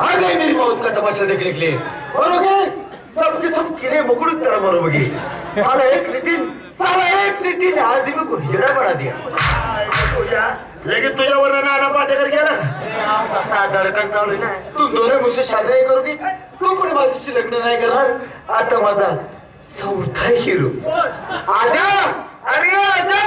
आ गए मेरी मौत का तमाशा देखने के लिए और हो गए सबके सब कीड़े मकुड़ तरह मरोगे साला एक नितिन साला एक नितिन आदमी को हिजड़ा बना दिया. तुझ्या लगेच तुझ्यावर नाना पाटेकर गेला. का? असा धडकन चालू आहे ना तू दोनों मुझसे शादी नाही करू की? तू पण माझ्याशी लग्न नाही करणार? आता माझा चौथा हिरो. आजा! अरे आजा!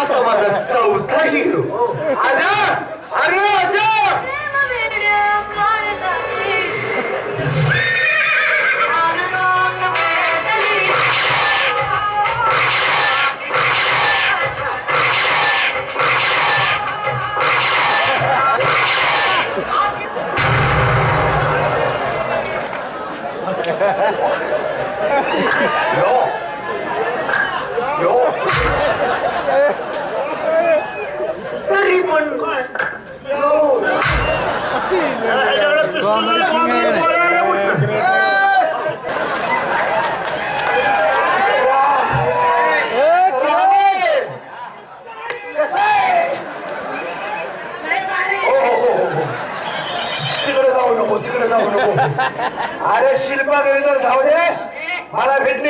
आता माझा चौथा हिरो आजा अरे अजा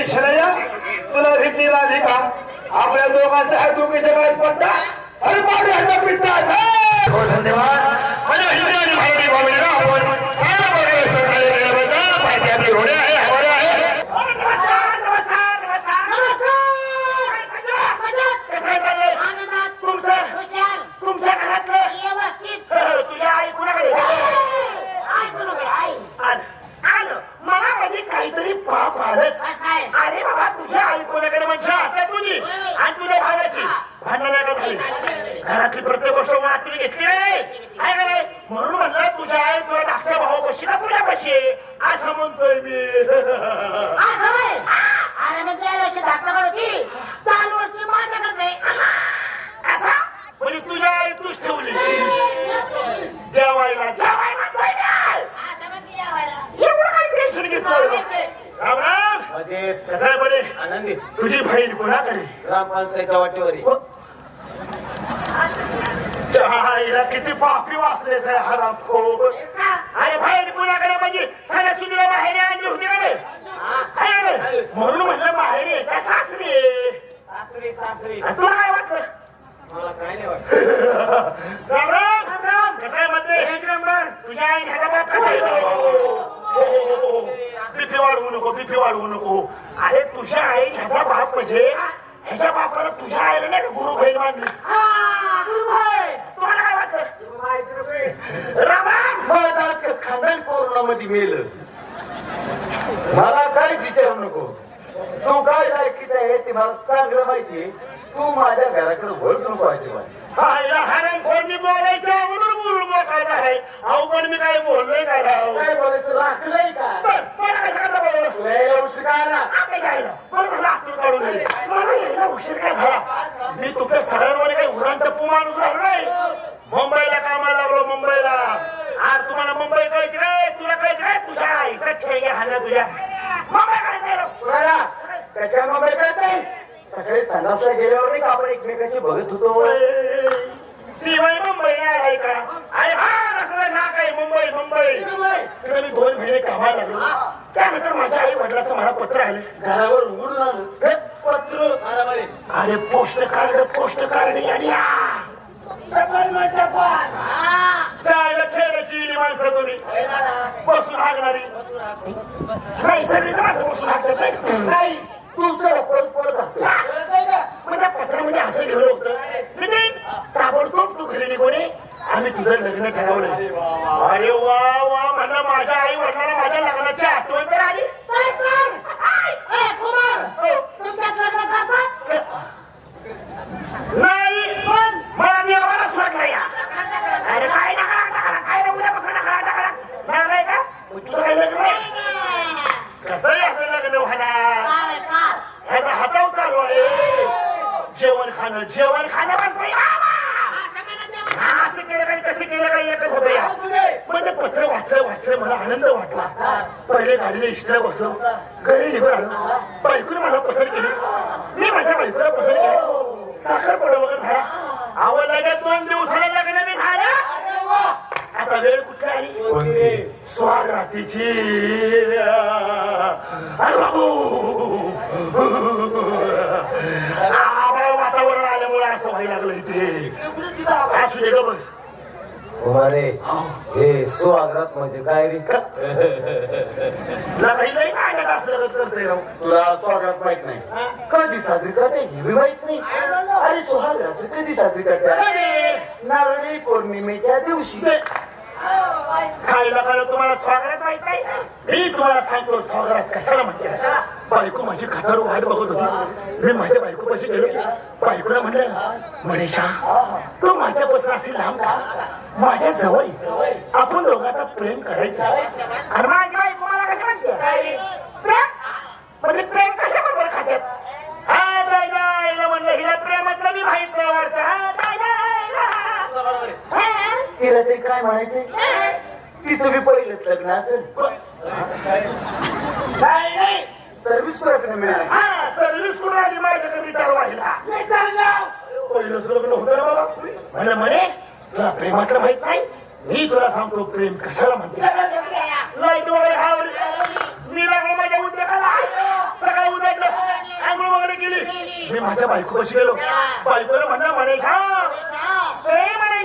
भेटली शनया तुला भेटली राधिका. आपल्या दोघांचा आहे दोघीच्या पट्टा चल पिट्टा. चल! हो धन्यवाद माझ्या हिंदी आणि मराठी भावनेला आपण चांगल्या प्रकारे सहकार्य केल्याबद्दल माहिती आपली होणे आहे हवाले आहे कसं आहे चाललंय? तुमचं तुमच्या घरातलं तुझ्या आई कुणाकडे आलं आलं. मला मध्ये काहीतरी पाप आलंच अरे बाबा तुझ्या आई कोणाकडे म्हणजे आता तुझी आणि तुझ्या भावाची भांडण नाही का झाली घरातली प्रत्येक गोष्ट वाटून घेतली रे. आहे का नाही? म्हणून म्हणलं तुझ्या आई तुला धाकट्या भावापाशी का तुझ्या पाशी. असं म्हणतोय मी. असा म्हणजे तुझ्या आई तूच ठेवली. जेवायला जेवायला म्हणतोय मी. एवढं काय टेन्शन घेतोय? राम राम. कसं आहे बडे आनंदी. तुझी बहीण कोणाकडे? ग्रामपंचायतच्या वाटेवर चहाईला किती पापी वाचलेच आहे हराम अरे बाहेर कुणाकडे म्हणजे? सगळ्या सुनीला बाहेर आणली होती रे? म्हणून म्हणलं बाहेर आहे का सासरी आहे? सासरी सासरी. आणि तुला काय वाटलं? मला काय नाही वाटत राम राम. राम राम कसं आहे म्हणते एक नंबर. तुझ्या आई ह्याचा बाप कसा आहे? बीपी वाढवू नको बीपी वाढवू नको. अरे तुझ्या आई ह्याचा बाप म्हणजे? ह्याच्या बापाला तुझ्या आईला नाही का गुरु बहीण मानली? वाटलं राम राम माझं अख्खं खानदान कोरोनामध्ये मेलं. मला काहीच विचारू नको. तू काय लायकीचा आहे ते मला चांगलं माहितीये तू माझ्या घराकडे वळच नको अजिबात? हरण कोणी अगोदर झालाय अहो पण मी काय बोललोय काय राव? काय बोलायचं राखलंय का? बरं, मला कशाला बोलवलं? लय उशीर का आला? आपल्या जायला बरं झालं अक्कल काढून दिली. मला यायला उशीर काय झाला? मी तुमच्या सगळ्यांमध्ये काही उरण टप्पू माणूस राहिलो नाही. मुंबईला कामाला लागलो मुंबईला. आज तुम्हाला मुंबई कळते काय तुला कळते काय तुझ्या आईचा ठेगे हाणला तुझ्या. मुंबई रे. बरं, कशा काय मुंबई कळत नाही सकाळी संडासला गेल्यावर नाही का आपण एकमेकाची बघत होतो? ती बाई मुंबई आहे का? अरे हा रस्त्याला नाक आहे मुंबई मुंबई. तिकडे मी दोन महिने कामाला लागलो. त्यानंतर माझ्या आई वडिलाचं मला पत्र आलं. घरावर उघडून आलं पत्र. अरे पोस्ट कार्ड पोस्ट कार्ड या जायला खेळायची इली माणसं तुम्ही बसून हागणारी नाही सगळी माणसं बसून हागतात नाही का? नाही तू जरा पळत पळत असतो पत्रामध्ये असं लिहिलं होतं नितीन ताबडतोब तू घरी निघून आम्ही तुझं लग्न ठरवलं अरे वा वा म्हणलं माझ्या आई वडिलांना माझ्या लग्नाच्या आठवण तर आली नाही मला देवाला सोडलं या अरे काय नका काय ना उद्या बसून नका नका नाही का मग तुझं काय लग्न आहे? खाणं जेवण खाणं म्हणतोय असं केलं काय कसं केलं काय एकच होतं या. मग ते पत्र वाचलं वाचलं मला आनंद वाटला. पहिले गाडीला इष्टला बसलो घरी निघून आलो. बायकोने मला पसंत केली. मी माझ्या बायकोला पसंत केली. साखर पड वगैरे झाला. आवड लागत दोन दिवसाला लग्न मी झालं. आता वेळ कुठली आली? स्वाग रात्रीची अरे बाबू. असं व्हायला लागलं इथे. असू दे ग बस. अरे हे सुहागरात म्हणजे काय रे? तुला काही नाही अंगात असलं करतोय राव. तुला स्वागत माहीत नाही? कधी साजरी करते हे बी माहीत नाही. अरे सुहाग रात्री कधी साजरी करते? नारळी पौर्णिमेच्या दिवशी. खायला खायला तुम्हाला स्वागत माहीत नाही? मी तुम्हाला सांगतो स्वागत कशाला म्हणते? बायको माझी खातर वाट बघत होती. मी माझ्या बायको पाशी गेलो बायकोला म्हणलं मनीषा तू माझ्यापासून असे लांब का? माझ्या जवळ. आपण दोघं आता प्रेम करायचं. आणि माझी बायको मला कशी म्हणते? प्रेम? म्हणजे प्रेम कशा बरोबर खात्यात? म्हणलं हिला प्रेमातलं मी माहीत नाही वाटतं? तिला तरी काय म्हणायचंय तिचं बी पहिलंच लग्न असेल. नाही नाही सर्व्हिस परत मिळाली? हा सर्व्हिस कुठे आली माझ्या घरी व्हायला पहिलंच लग्न होतं ना बाबा. म्हणलं म्हणे तुला प्रेमातलं माहीत नाही? मी तुला सांगतो प्रेम कशाला म्हणते लाइट वगैरे खावली मी लागलो माझ्या उद्योगाला सकाळी उद्यातलं आंघोळ वगैरे केली. मी माझ्या बायको कशी गेलो. बायकोला म्हणलं म्हणे म्हणे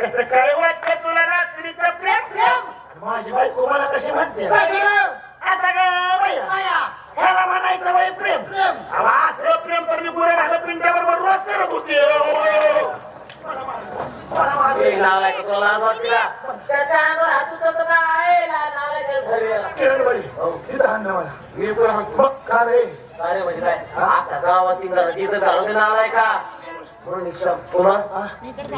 कसं काय वाटतं तुला रात्रीचं प्रेम? माझी बायको मला कशी म्हणते? आता ह्याला म्हणायचं बाई प्रेम. अहो, असलं प्रेम तर मी पुरे माझ्या पिंट्याबरोबर रोज करत होते. नाव आहे का तुला लाज वाटते का त्याच्या अंगावर हात उचलतो का? आहे नाव आहे किरण बडी इथं आण ना मला. मी पण हात मग का रे? अरे म्हणजे काय? आता गावाची घराची इथं घालू दे नाव आहे का? मनुष्य कुमार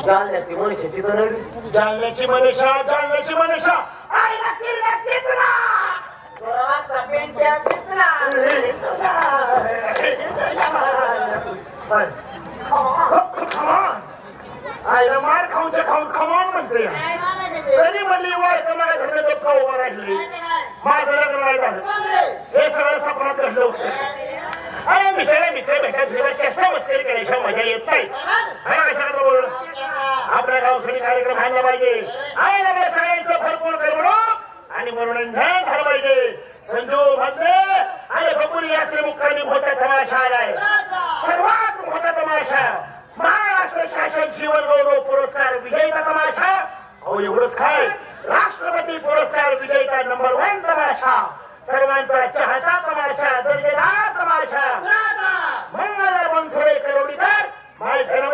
जालन्याची मनुष्य तिथं नाही जालन्याची मनीषा जालन्याची मनीषा आईला किरण तीच ना. आईला मार खाऊनच्या खाऊन खमावून म्हणते तरी म्हणली वाढतं मला तर गप्पा उभा राहिली माझं लग्न नाही झालं हे सगळं सपनात घडलं होतं अरे मित्राला मित्र भेटत फिरत चेष्टा मस्करी करायच्या मजा येत नाही अरे कशाला बोललं आपल्या गावसाठी कार्यक्रम आणला पाहिजे. आहे ना सगळ्यांचं भरपूर करून आणि मनोरंजन झालं पाहिजे. संजू मधले आणि बकुरी यात्रे मुक्कामी मोठा तमाशा आलाय सर्वात मोठा तमाशा. महाराष्ट्र शासन जीवन गौरव पुरस्कार विजेता तमाशा. अहो एवढंच काय? राष्ट्रपती पुरस्कार विजेता नंबर वन तमाशा. सर्वांचा चाहता तमाशा दर्जेदार तमाशा. मंगला बनसोडे करोडीकर माय धर्म